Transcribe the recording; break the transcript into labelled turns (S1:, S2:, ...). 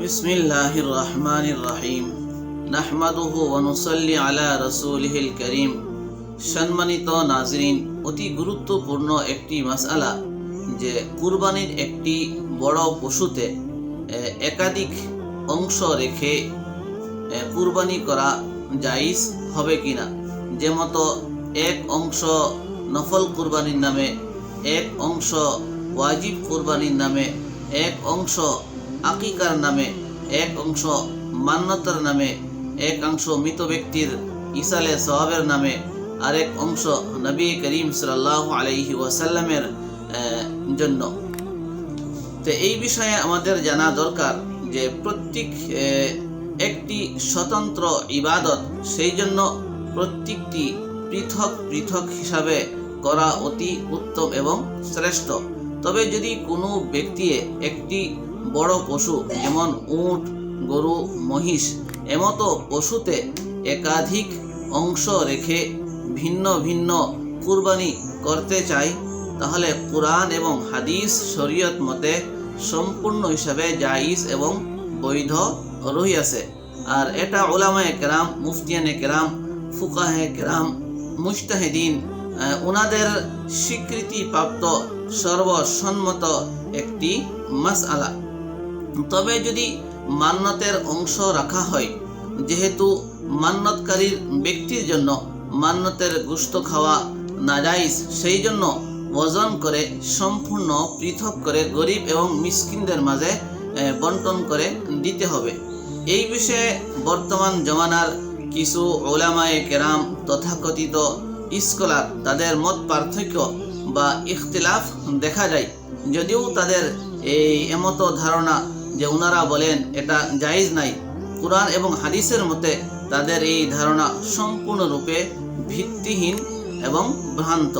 S1: بسم الله الرحمن الرحيم نحمده ونصلي على رسوله الكريم সম্মানিত নাজরিন অতি গুরুত্বপূর্ণ একটি মাসআলা যে কুরবানির একটি বড় পশুতে এ, একাধিক অংশ রেখে এ, কুরবানি করা জাইজ হবে কিনা যে মতো এক অংশ নফল কুরবানির নামে এক অংশ ওয়াজিব কুরবানির নামে এক অংশ আকিকার নামে এক অংশ মান্যতার নামে, এক অংশ মৃত ব্যক্তির ইসালে সওয়াবের নামে, আরেক অংশ নবী করিম সাল্লাল্লাহু আলাইহি ওয়াসাল্লামের জন্য। তো এই বিষয়ে আমাদের জানা দরকার যে প্রত্যেক একটি স্বতন্ত্র ইবাদত সেই জন্য প্রত্যেকটি পৃথক পৃথক হিসাবে করা অতি উত্তম এবং শ্রেষ্ঠ। তবে যদি কোনো ব্যক্তি একটি বড় পশু যেমন উট, গরু, মহিষ, এমতো পশুতে একাধিক অংশ রেখে ভিন্ন ভিন্ন কুরবানি করতে চাই, তাহলে কোরআন এবং হাদিস শরীয়ত মতে সম্পূর্ণ হিসাবে জাইজ এবং বৈধ রহিয়াছে। আর এটা ওলামায় কেরাম, মুফতিয়ানে কেরাম, ফুকাহে কেরাম মুস্তাহিদিন ওনাদের স্বীকৃতিপ্রাপ্ত সর্বসম্মত একটি মাসআলা। তবে যদি মান্নতের অংশ রাখা হয়, যেহেতু মান্নতকারীর ব্যক্তির জন্য মান্নতের গুস্ত খাওয়া নাজাইজ সেই জন্য ওজন করে সম্পূর্ণ পৃথক করে গরিব এবং মিসকিনদের মাঝে বন্টন করে দিতে হবে। এই বিষয়ে বর্তমান জমানার কিছু ওলামায়ে কেরাম তথাকথিত স্কলার তাদের মত পার্থক্য বা ইখতিলাফ দেখা যায়। যদিও তাদের এই এমতো ধারণা যে ওনারা বলেন, এটা জায়েজ নাই। কোরআন এবং হাদিসের মতে তাদের এই ধারণা সম্পূর্ণরূপে ভিত্তিহীন এবং ভ্রান্ত।